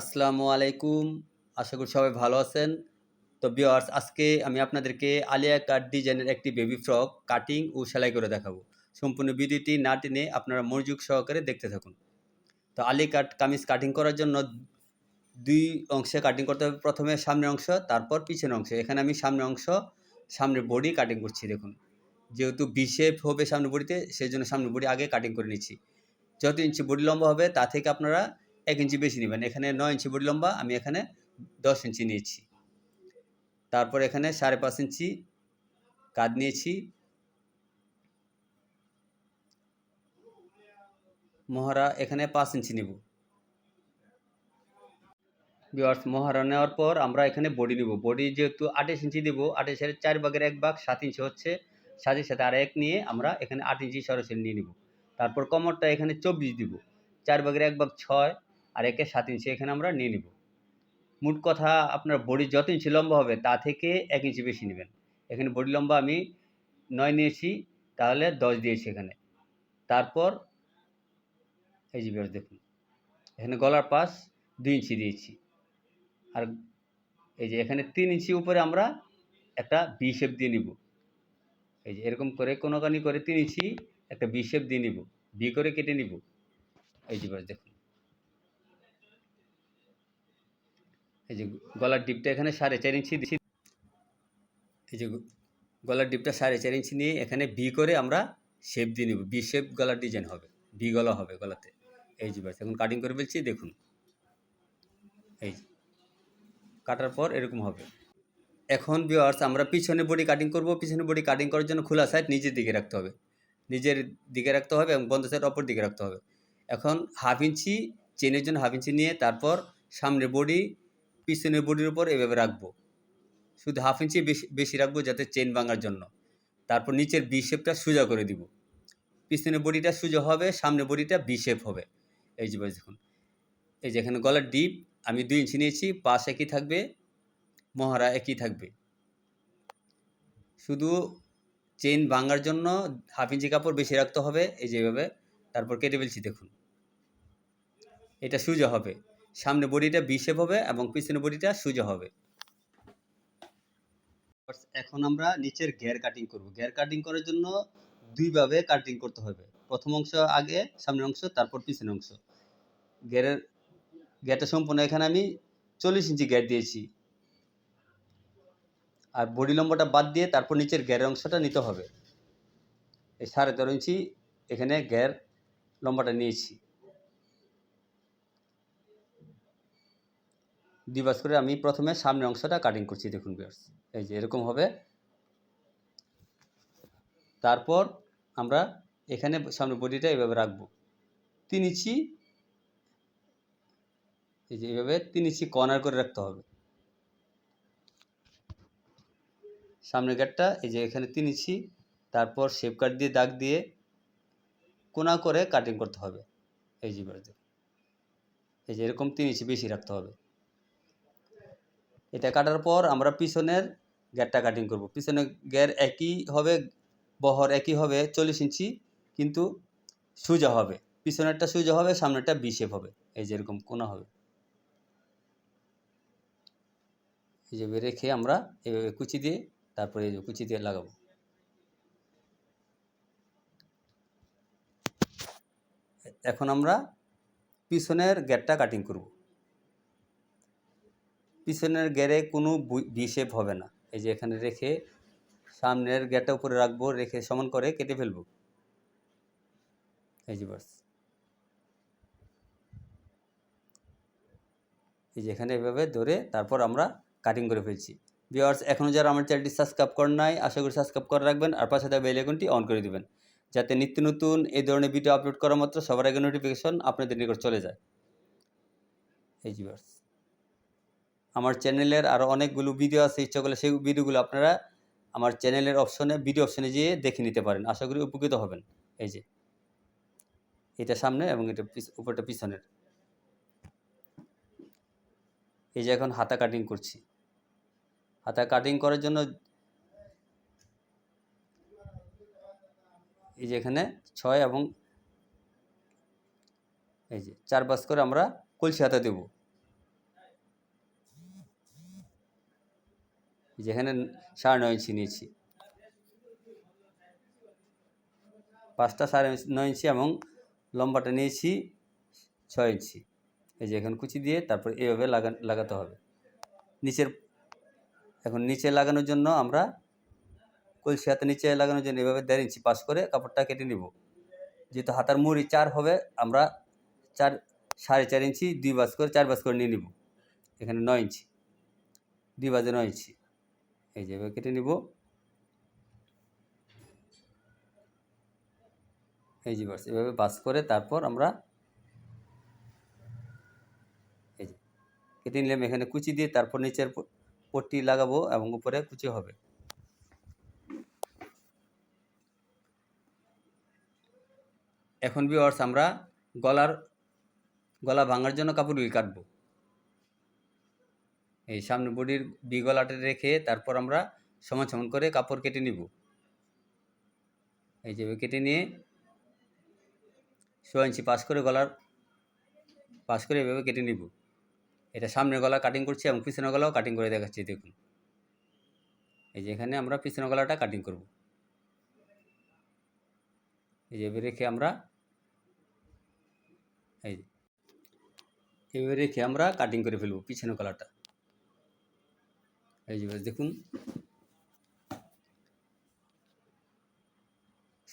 আসসালামু আলাইকুম। আশা করি সবাই ভালো আছেন। তো বিয়ার্স আজকে আমি আপনাদেরকে আলিয়া কাট ডিজাইনের একটি বেবি ফ্রক কাটিং ও সেলাই করে দেখাবো। সম্পূর্ণ ভিডিওটি না টেনে আপনারা মনোযোগ সহকারে দেখতে থাকুন। তো আলি কাট কামিজ কাটিং করার জন্য দুই অংশে কাটিং করতে হবে। প্রথমে সামনের অংশ, তারপর পিছনের অংশ। এখানে আমি সামনের অংশ, সামনের বডি কাটিং করছি, দেখুন। যেহেতু বি শেপ হবে সামনের বডিতে সেই জন্য সামনের বডি আগে কাটিং করে নিচ্ছি। যত ইঞ্চি বডি লম্বা হবে, তা থেকে আপনারা এক ইঞ্চি বেশি নেবেন। এখানে নয় ইঞ্চি বডি লম্বা, আমি এখানে দশ ইঞ্চি নিয়েছি। তারপর এখানে সাড়ে পাঁচ ইঞ্চি কাঁধ নিয়েছি। মহারা এখানে পাঁচ ইঞ্চি নেব। বিয়ার্স মহারা নেওয়ার পর আমরা এখানে বডি নিব। বডি যেহেতু আঠাশ ইঞ্চি দেবো, আঠাশের চার ভাগের এক ভাগ সাত ইঞ্চি হচ্ছে। সাথে সাথে আর এক নিয়ে আমরা এখানে আট ইঞ্চি সরাসরি নিয়ে নিব। তারপর কমরটা এখানে চব্বিশ দিব। চার ভাগের এক ভাগ ছয় আর একে সাত ইঞ্চি, এখানে আমরা নিয়ে নিব। মোট কথা আপনার বডি যত ইঞ্চি লম্বা হবে, তা থেকে এক ইঞ্চি বেশি নেবেন। এখানে বডি লম্বা আমি নয় নিয়েছি, তাহলে দশ দিয়েছি এখানে। তারপর এই যে বেশ দেখুন, এখানে গলার পাশ দুই ইঞ্চি দিয়েছি। আর এই যে এখানে তিন ইঞ্চি উপরে আমরা একটা বি শেপ দিয়ে নিব। এই যে এরকম করে কোনোখানি করে তিন ইঞ্চি একটা বি শেপ দিয়ে নিব। বি করে কেটে নিব। এই যে বেশ দেখুন। এই যে গলার ডিপটা এখানে সাড়ে চার ইঞ্চি দিচ্ছি এই যে গলার ডিপটা সাড়ে চার ইঞ্চি নিয়ে এখানে বি করে আমরা শেপ দিয়ে নেব। বি শেপ গলার ডিজাইন হবে। বি গলা হবে গলাতে। এই যে বাস এখন কাটিং করে ফেলছি, দেখুন। এই কাটার পর এরকম হবে। এখন বিয়ার্স আমরা পিছনে বডি কাটিং করব। পিছনে বডি কাটিং করার জন্য খোলা সাইড নিজের দিকে রাখতে হবে। নিজের দিকে রাখতে হবে এবং বন্ধ সাইড অপর দিকে রাখতে হবে। এখন হাফ ইঞ্চি চেনের জন্য হাফ ইঞ্চি নিয়ে তারপর সামনে বডি পিছনের বডির উপর এভাবে রাখব। শুধু হাফ ইঞ্চি বেশি বেশি রাখব যাতে চেন ভাঙার জন্য। তারপর নিচের বি শেপটা সোজা করে দিব। পিছনের বডিটা সোজা হবে সামনে বডিটা বি শেপ হবে। এই যে দেখুন। এই যে এখানে গলার ডিপ আমি দুই ইঞ্চি নিয়েছি, পাশ একই থাকবে মহারা একই থাকবে। শুধু চেন ভাঙার জন্য হাফ ইঞ্চি কাপড় বেশি রাখতে হবে, এই যেভাবে তারপর কেটে ফেলছি, দেখুন। এটা সোজা হবে। সামনে বডিটা বি শেপ হবে এবং পিছনে বডিটা সোজা হবে। এখন আমরা নিচের গিয়ার কাটিং করব। গিয়ার কাটিং করার জন্য দুইভাবে কাটিং করতে হবে। প্রথম অংশ আগে, সামনের অংশ, তারপর পিছনের অংশ। গিয়ারের গিয়ারটা সম্পূর্ণ এখানে আমি চল্লিশ ইঞ্চি গিয়ার দিয়েছি। আর বডি লম্বাটা বাদ দিয়ে তারপর নিচের গ্যারের অংশটা নিতে হবে। এই সাড়ে তেরো ইঞ্চি এখানে গ্যার লম্বাটা নিয়েছি। দিবাস করে আমি প্রথমে সামনের অংশটা কাটিং করছি, দেখুন বিয়ার্স এই যে, এরকম হবে। তারপর আমরা এখানে সামনে বডিটা এভাবে রাখব। তিন ইঞ্চি, এই যে এইভাবে তিন ইঞ্চি কর্নার করে রাখতে হবে। সামনের গেটটা এই যে এখানে তিন ইঞ্চি, তারপর শেপ কাট দিয়ে, দাগ দিয়ে, কোনা করে কাটিং করতে হবে। এই যে এই যে, এরকম তিন ইঞ্চি বেশি রাখতে হবে। এটা কাটার পর আমরা পিছনের গ্যারটা কাটিং করব। পিছনের গ্যার একই হবে, বহর একই হবে চল্লিশ ইঞ্চি, কিন্তু সোজা হবে। পিছনেরটা সোজা হবে, সামনেরটা বি শেপ হবে। এই যে এরকম কোনা হবে। এইভাবে রেখে আমরা এভাবে কুচি দিয়ে, তারপরে এই কুচি দিয়ে লাগাবো। এখন আমরা পিছনের গ্যারটা কাটিং করব। পিছনের গ্যারে কোনো বি শেপ হবে না। এই যে এখানে রেখে সামনের গ্যারটা উপরে রাখব, রেখে সমান করে কেটে ফেলব। এই যে বাস এই যে এখানে এভাবে ধরে তারপর আমরা কাটিং করে ফেলছি। ভিওয়ার্স এখনও যারা আমার চ্যানেলটি সাবস্ক্রাইব করেন নাই, আশা করি সাবস্ক্রাইব করে রাখবেন আর পাশে থাকা বেল আইকনটি অন করে দিবেন। যাতে নিত্য নতুন এই ধরনের ভিডিও আপলোড করা মাত্র সবার আগে নোটিফিকেশন আপনাদের নিকট চলে যায়। এই ভিওয়ার্স আমার চ্যানেলের আরও অনেকগুলো ভিডিও আছে, ইচ্ছা করলে সেই ভিডিওগুলো আপনারা আমার চ্যানেলের অপশনে ভিডিও অপশনে যেয়ে দেখে নিতে পারেন। আশা করি উপকৃত হবেন। এই যে, এটা সামনে এবং এটা উপরটা পিছনের। এই যে এখন হাতা কাটিং করছি। হাতা কাটিং করার জন্য এই যে এখানে ছয় এবং এই যে চার পাঁচ করে আমরা কলসি হাতা দেব। যেখানে সাড়ে নয় ইঞ্চি নিয়েছি। পাঁচটা সাড়ে নয় ইঞ্চি এবং লম্বাটা নিয়েছি ছয় ইঞ্চি। এই যে এখন কুচি দিয়ে তারপর এভাবে লাগা লাগাতে হবে। নিচের এখন নিচে লাগানোর জন্য আমরা কলসি হাতে নিচে লাগানোর জন্য এভাবে দেড় ইঞ্চি পাস করে কাপড়টা কেটে নিব। যেহেতু হাতার মুড়ি চার হবে, আমরা চার সাড়ে চার ইঞ্চি, দুই বাস করে চার বাস করে নিয়ে নিব। এখানে নয় ইঞ্চি। দুই বাজে নয় ইঞ্চি। এই যে কেটে নিব। এই যে বাস এভাবে বাস করে তারপর আমরা এই যে কেটে নিলাম। এখানে কুচি দিয়ে তারপর নিচের পট্টি লাগাবো এবং উপরে কুচি হবে। এখন ভিউয়ার্স আমরা গলার, গলা ভাঙার জন্য কাপড় কাপড়গুলি কাটবো। এই সামনে বডির বি গলাটা রেখে তারপর আমরা সমান সমান করে কাপড় কেটে নিব। এই যেভাবে কেটে নিয়ে ছ ইঞ্চি পাস করে গলার পাস করে এভাবে কেটে নিব। এটা সামনের গলা কাটিং করছি এবং পিছনের গলাও কাটিং করে দেখাচ্ছি, দেখুন। এই যে এখানে আমরা পিছনের গলাটা কাটিং করব। এই যেভাবে রেখে আমরা এই যে এভাবে রেখে আমরা কাটিং করে ফেলব পিছনের গলাটা। এই যে দেখুন।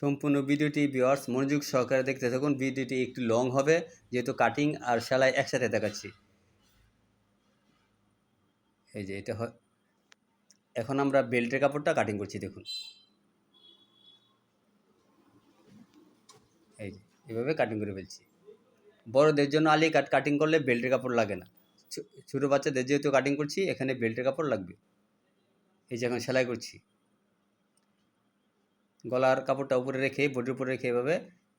সম্পূর্ণ ভিডিওটি ভিউয়ার্স মনোযোগ সহকারে দেখতে থাকুন। ভিডিওটি একটু লং হবে, যেহেতু কাটিং আর সেলাই একসাথে দেখাচ্ছি। এই যে এটা এখন আমরা বেল্টের কাপড়টা কাটিং করছি, দেখুন। এই যে, এভাবে কাটিং করে ফেলছি। বড়দের জন্য আলি কাট কাটিং করলে বেল্টের কাপড় লাগে না। ছোটো বাচ্চাদের যেহেতু কাটিং করছি, এখানে বেল্টের কাপড় লাগবে। এই যে এখন সেলাই করছি। গলার কাপড়টা উপরে রেখে বডির উপরে রেখে এভাবে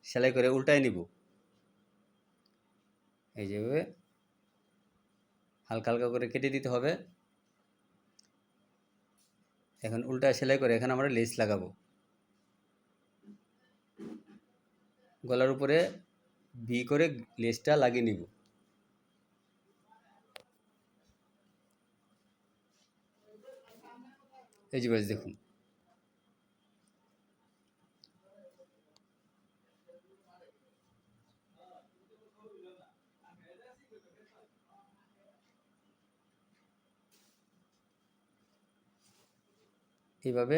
সেলাই করে উল্টায় নিব। এই যেভাবে হালকা হালকা করে কেটে দিতে হবে। এখন উল্টায় সেলাই করে এখানে আমরা লেস লাগাবো। গলার উপরে ভি করে লেসটা লাগিয়ে নিব। এই যে দেখুন। এইভাবে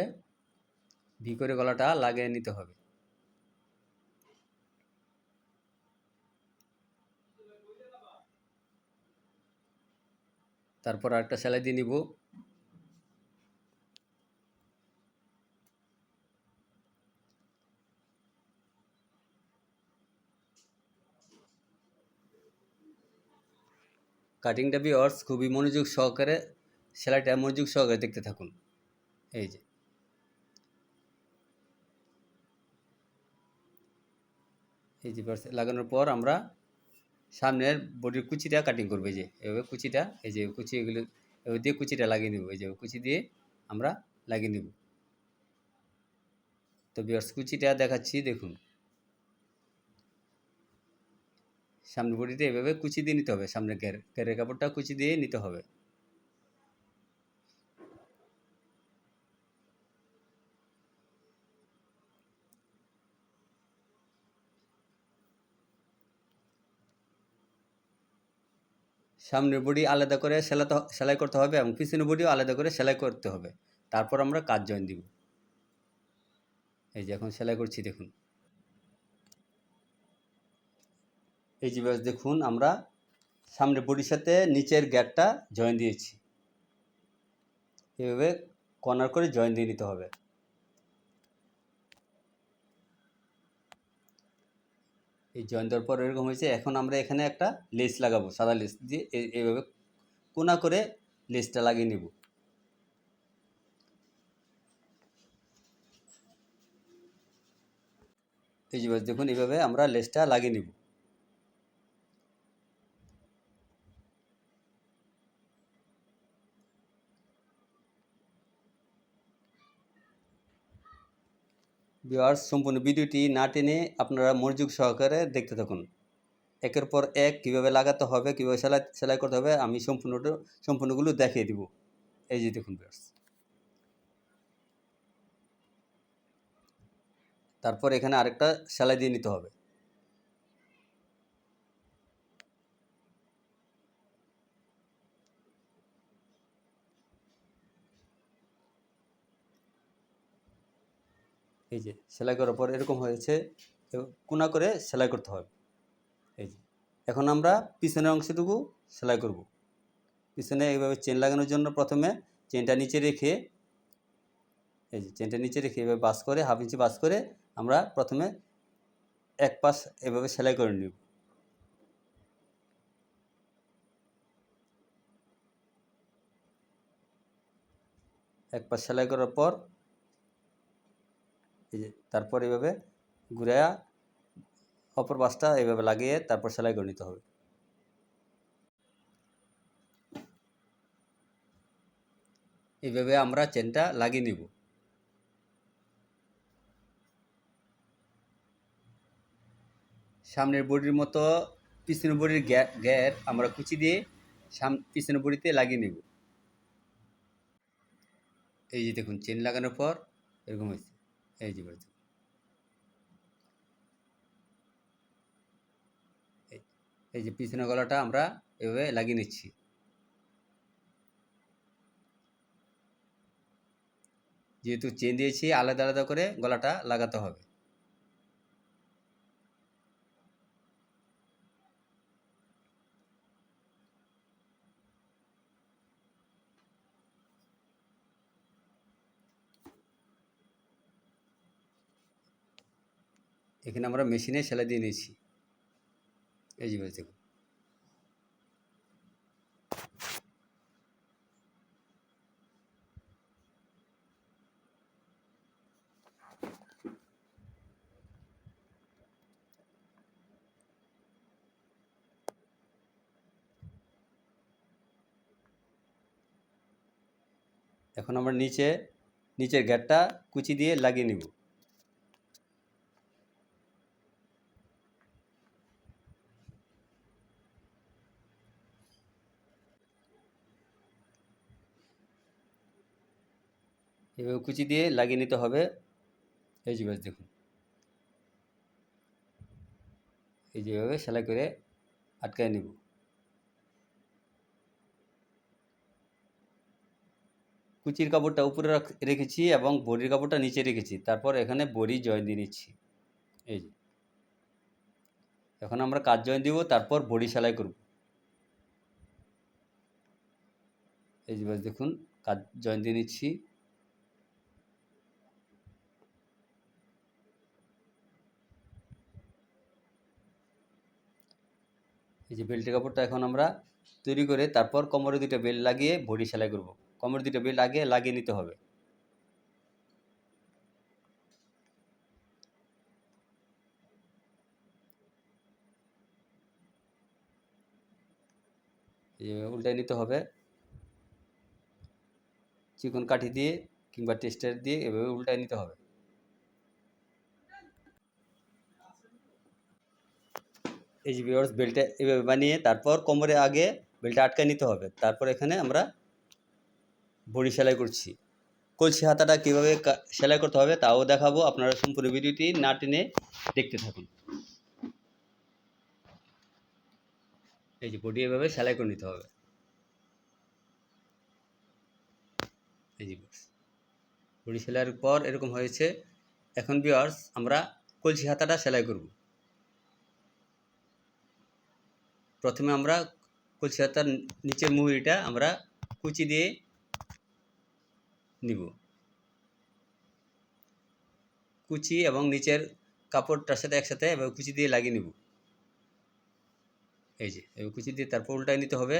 ভি করে গলাটা লাগিয়ে নিতে হবে। তারপর আরেকটা সেলাই দিয়ে নিব। কাটিংটা বিয়ার্স খুবই মনোযোগ সহকারে, সেলাইটা মনোযোগ সহকারে দেখতে থাকুন। এই যে। এই যে লাগানোর পর আমরা সামনের বডির কুচিটা কাটিং করব, এই যে। এভাবে কুচিটা, এই যে কুচি এগুলো, এভাবে দিয়ে কুচিটা লাগিয়ে নেব, এই যে কুচি দিয়ে আমরা লাগিয়ে নেব। তো বিয়ার্স কুচিটা দেখাচ্ছি, দেখুন। সামনের বডিতে এভাবে কুচি দিয়ে নিতে হবে, সামনের গ্যার গ্যারের কাপড়টা কুচি দিয়ে নিতে হবে। সামনের বডি আলাদা করে সেলাতে সেলাই করতে হবে এবং পিছনের বডিও আলাদা করে সেলাই করতে হবে। তারপর আমরা কাজ জয়েন দিব। এই যে এখন সেলাই করছি, দেখুন। এই যে দেখুন, আমরা সামনে বডির সাথে নিচের গ্যাপটা জয়েন দিয়েছি। এভাবে কর্নার করে জয়েন দিয়ে নিতে হবে। এই জয়েন দেওয়ার পর এরকম হয়েছে, এখন আমরা এখানে একটা লেস লাগাবো, সাদা লেস দিয়ে এইভাবে কোনা করে লেসটা লাগিয়ে নিব। এই যে দেখুন এইভাবে আমরা লেসটা লাগিয়ে নিব। ভিওয়ার্স সম্পূর্ণ ভিডিওটি না টেনে আপনারা মনোযোগ সহকারে দেখতে থাকুন। একের পর এক কীভাবে লাগাতে হবে, কীভাবে সেলাই সেলাই করতে হবে, আমি সম্পূর্ণটা, সম্পূর্ণগুলো দেখিয়ে দিব। এই যে দেখুন ভিওয়ার্স তারপর এখানে আরেকটা সেলাই দিয়ে নিতে হবে। এই যে, সেলাই করার পর এরকম হয়েছে কোনা করে সেলাই করতে হবে। এই যে, এখন আমরা পিছনের অংশটুকু সেলাই করব। পিছনে এইভাবে চেন লাগানোর জন্য প্রথমে চেনটা নিচে রেখে, এই যে চেনটা নিচে রেখে এভাবে বাস করে হাফ ইঞ্চি বাস করে আমরা প্রথমে এক পাশ এভাবে সেলাই করে নিব। এক পাশ সেলাই করার পর তারপর এভাবে ঘুরে অপর পাশটা এইভাবে লাগিয়ে তারপর সেলাই করে নিতে হবে। এইভাবে আমরা চেনটা লাগিয়ে নিব। সামনের বডির মতো পিছনের বডির গ্যার আমরা কুচি দিয়ে সাম, পিছনের বডিতে লাগিয়ে নেব। এই যে দেখুন চেন লাগানোর পর এরকম হয়েছে। এই যে বলছে। এই যে পিছনের গলাটা আমরা এভাবে লাগিয়ে নিচ্ছি। যেহেতু চেন দিয়েছি, আলাদা আলাদা করে গলাটা লাগাতে হবে। এখানে আমরা মেশিনে সেলাই দিয়ে নিয়েছি। এই যে দেখুন। এখন আমরা নিচে, নিচের গ্যাটটা কুচি দিয়ে লাগিয়ে নিব। এভাবে কুচি দিয়ে লাগিয়ে নিতে হবে। এই যে দেখুন। এই যেভাবে সেলাই করে আটকায় নেব। কুচির কাপড়টা উপরে রেখেছি এবং বড়ির কাপড়টা নিচে রেখেছি। তারপর এখানে বড়ি জয়েন দিয়ে নিচ্ছি। এই যে। এখন আমরা কাজ জয়েন দিব, তারপর বড়ি সেলাই করব। এই যে দেখুন, কাজ জয়েন দিয়ে নিচ্ছি। এই যে বেল্টের কাপড়টা এখন আমরা তৈরি করে তারপর কোমরে দুটো বেল্ট লাগিয়ে বডি সেলাই করব। কোমরে দুটো বেল্ট আগে লাগিয়ে নিতে হবে। উল্টায় নিতে হবে। চিকন কাঠি দিয়ে কিংবা টেস্টার দিয়ে এভাবে উল্টায় নিতে হবে। এই যে বেল্টটা এভাবে বানিয়ে তারপর কোমরে আগে বেল্টটা আটকায় নিতে হবে। তারপর এখানে আমরা বড়ি সেলাই করছি। কলসি হাতাটা কীভাবে সেলাই করতে হবে তাও দেখাবো। আপনারা সম্পূর্ণ ভিডিওটি না টেনে দেখতে থাকুন। এই যে বডি এভাবে সেলাই করে নিতে হবে। এই যে বডি সেলাইয়ের পর এরকম হয়েছে। এখন বিয়ার্স আমরা কলসি হাতাটা সেলাই করব। প্রথমে আমরা কলসি হাতার নিচের মুহুরিটা আমরা কুচি দিয়ে নিব। কুচি এবং নিচের কাপড়টার সাথে একসাথে এবার কুচি দিয়ে লাগিয়ে নিব। এই যে এবার কুচি দিয়ে তারপর উল্টায় নিতে হবে।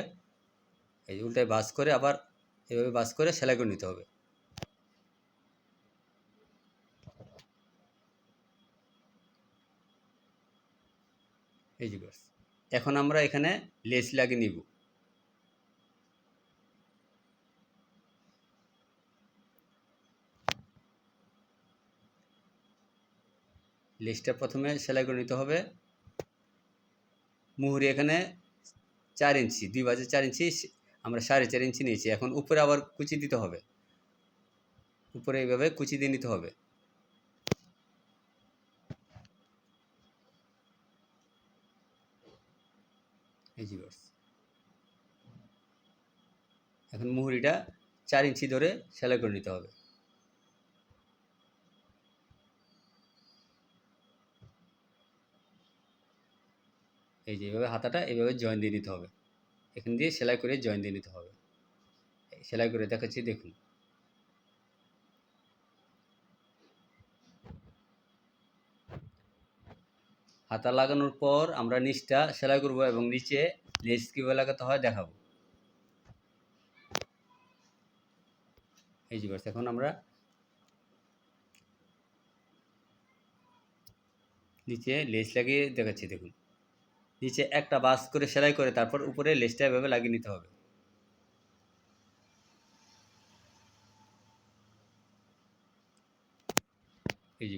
এই যে উল্টায় বাস করে আবার এভাবে বাস করে সেলাই করে নিতে হবে। এই যে এখন আমরা এখানে লেস লাগিয়ে নিব। লেসটা প্রথমে সেলাই করে নিতে হবে। মুহুরি এখানে চার ইঞ্চি, দুই বাজে চার ইঞ্চি, আমরা সাড়ে চার ইঞ্চি নিয়েছি। এখন উপরে আবার কুচি দিতে হবে। উপরে এইভাবে কুচি দিয়ে নিতে হবে। এই এখন মুহুরিটা চার ইঞ্চি ধরে সেলাই করে নিতে হবে। এই যে এভাবে হাতাটা এভাবে জয়েন দিয়ে নিতে হবে। এখান দিয়ে সেলাই করে জয়েন দিয়ে নিতে হবে। সেলাই করে দেখাচ্ছি, দেখুন। হাতা লাগানোর পর আমরা নিচটা সেলাই করব এবং নিচে লেস কীভাবে লাগাতে হয় দেখাবো। এই যে এখন আমরা নিচে লেস লাগিয়ে দেখাচ্ছি, দেখুন। নিচে একটা বাস করে সেলাই করে তারপর উপরে লেসটা এভাবে লাগিয়ে নিতে হবে। এই যে